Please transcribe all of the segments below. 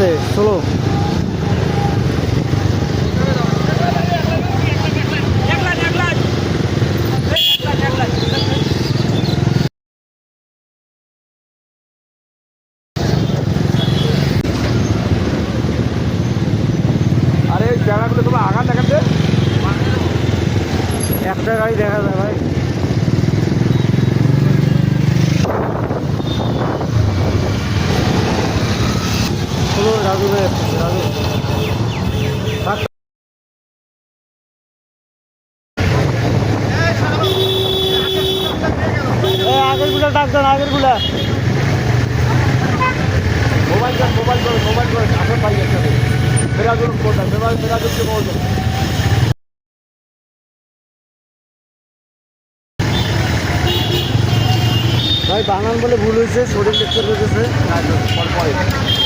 আছে চলো। আরে জায়গাগুলো তোমার আঘাত দেখাচ্ছে। একটা গাড়ি দেখা যায় ভাই। গুলা ডাক দেন আগেরগুলা মোবাইল কর মোবাইল কর মোবাইল কর আসন পাই যাচ্ছে ভাই বানান বলে ভুল হয়েছে শরীর লেকচার পর পরে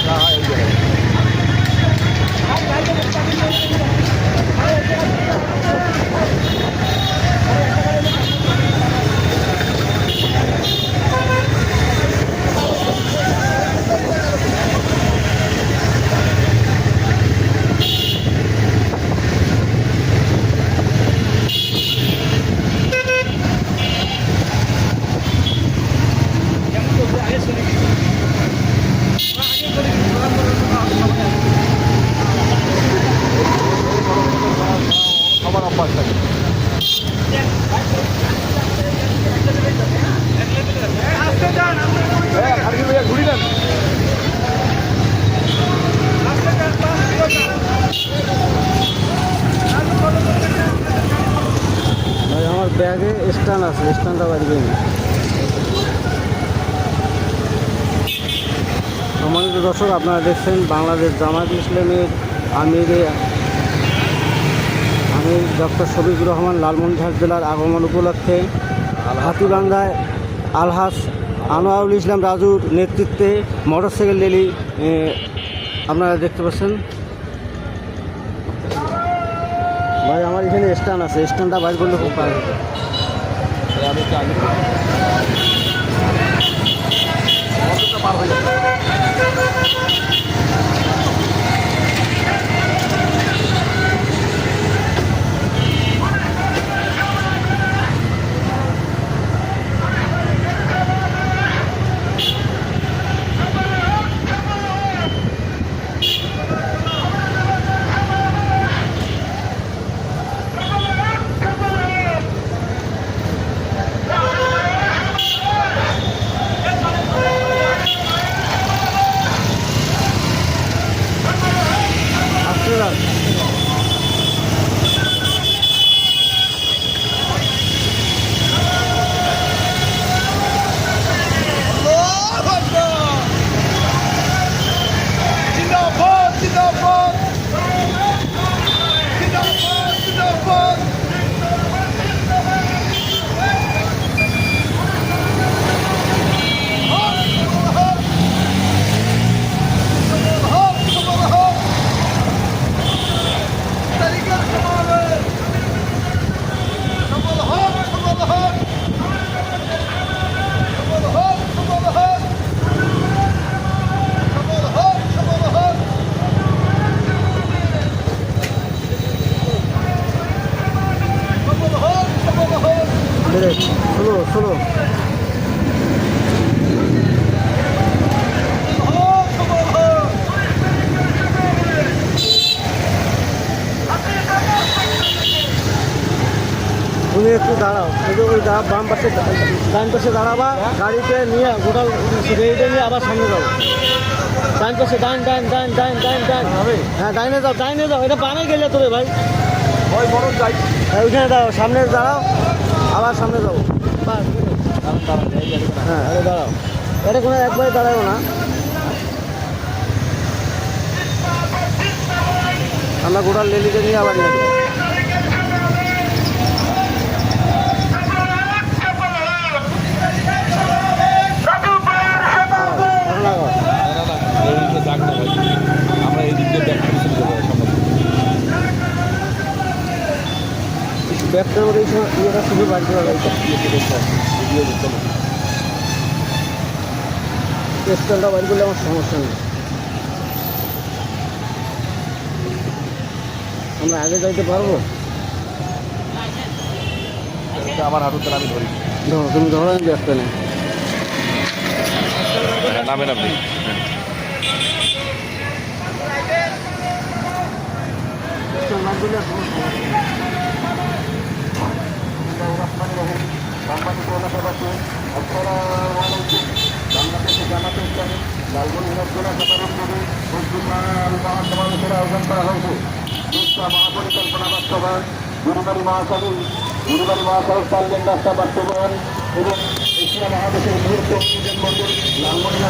না হয় জায়গায় অভ্যাস থাকে হ্যাঁ, আর কি ভাইয়া ঘুরি নেন ভাই আমার ব্যাগে স্ট্যান্ড আছে স্ট্যান্ডটা বাড়ি গিয়ে সম্মানিত দর্শক আপনারা দেখছেন বাংলাদেশ জামায়াত ইসলামের আমির আমির ডক্টর শফিকুর রহমান লালমনিরহাট জেলার আগমন উপলক্ষে হাতিবান্ধায় আলহাস আনোয়ারুল ইসলাম রাজুর নেতৃত্বে মোটরসাইকেল র্যালি এ, আপনারা দেখতে পাচ্ছেন। ভাই আমার এখানে স্ট্যান্ড আছে স্ট্যান্ডটা বাইর করলে খুব ভালো। আমি একটু আগে অতটা পার হয়ে যাবে আসতে দাও। জিন্দাবাদ জিন্দাবাদ জিন্দাবাদ জিন্দাবাদ বেরে, শোনো শোনো তুমি একটু দাঁড়াও। ওই দা বাম পাশে ডান পাশে দাঁড়াবা গাড়িতে নিয়ে গোটা রেডে নিয়ে আবার সামনে যাও। ডান পাশে ডান ডান ডান ডান ডান ডান। হবে হ্যাঁ ডাইনে যাও ডাইনে যাও। এটা বামে গেলে তোরে ভাই। ওই বড় যাই। হ্যাঁ ওইখানে দাঁড়াও সামনে দাঁড়াও। আবার সামনে যাব। হ্যাঁ দাঁড়াও। এটা কোনো একবারে দাঁড়াবো না। আমরা গোটা লেলিকে নিয়ে আবার নিয়ে ব্যবসা করে এই সময় ইয়েটা শুধু বাড়িতে ইয়ে আমার সমস্যা নেই। আমরা আগে যাইতে পারব? আমার হাঁটুতে আমি ধরি। ধরো তুমি ধরো আমি ব্যস্ত নেই। হ্যাঁ, নামেন নামে নামে মহাপরিকল্পনা বাস্তবায়ন, গুরুবারি মহাসভা গুরুবারি মহাসভা পাল্লেন রাস্তা বাস্তবায়ন এবং এশিয়া মহাদেশের লালমনিরহাট